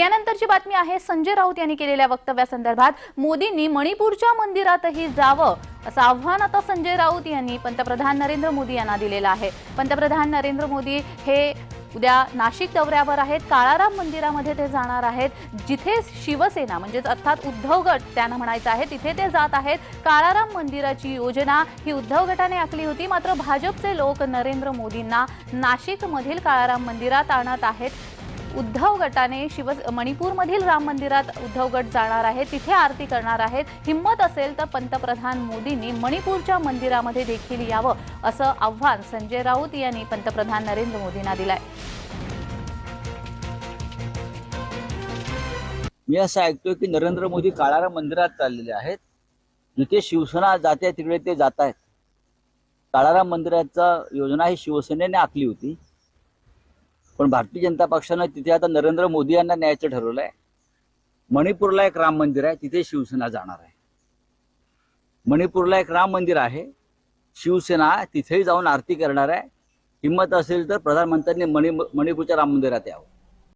यानंतरची बातमी आहे संजय राऊत यांनी केलेल्या वक्तव्यासंदर्भात. मोदींनी मणिपूरच्या मंदिरातही जावं असं आव्हान आता संजय राऊत यांनी पंतप्रधान नरेंद्र मोदी यांना दिलेलं आहे. पंतप्रधान नरेंद्र मोदी हे उद्या नाशिक दौऱ्यावर आहेत काळाराम मंदिरामध्ये ते जाणार आहेत. जिथे शिवसेना म्हणजेच अर्थात उद्धव गट त्यांना म्हणायचं आहे तिथे ते जात आहेत. काळाराम मंदिराची योजना ही उद्धव गटाने आखली होती मात्र भाजपचे लोक नरेंद्र मोदींना नाशिकमधील काळाराम मंदिरात आणत आहेत. उद्धव गटाने शिव मणिपूरमधील राम मंदिरात उद्धव गट जाणार आहे तिथे आरती करणार आहेत. हिंमत असेल तर पंतप्रधान मोदींनी मणिपूरच्या मंदिरामध्ये देखील यावं असं आव्हान संजय राऊत यांनी पंतप्रधान नरेंद्र मोदींना दिलंय. मी असं ऐकतोय की नरेंद्र मोदी काळाराम मंदिरात चाललेले आहेत. जिथे शिवसेना जाते तिकडे ते जात आहेत. काळाराम मंदिराचा योजना ही शिवसेनेने आखली होती. पण भारतीय जनता पक्षानं तिथे आता नरेंद्र मोदी यांना न्यायचं ठरवलं आहे. मणिपूरला एक राम मंदिर आहे तिथे शिवसेना जाणार आहे. मणिपूरला एक राम मंदिर आहे शिवसेना तिथेही जाऊन आरती करणार आहे. हिंमत असेल तर प्रधानमंत्र्यांनी मणि मणिपूरच्या राम मंदिरात यावं.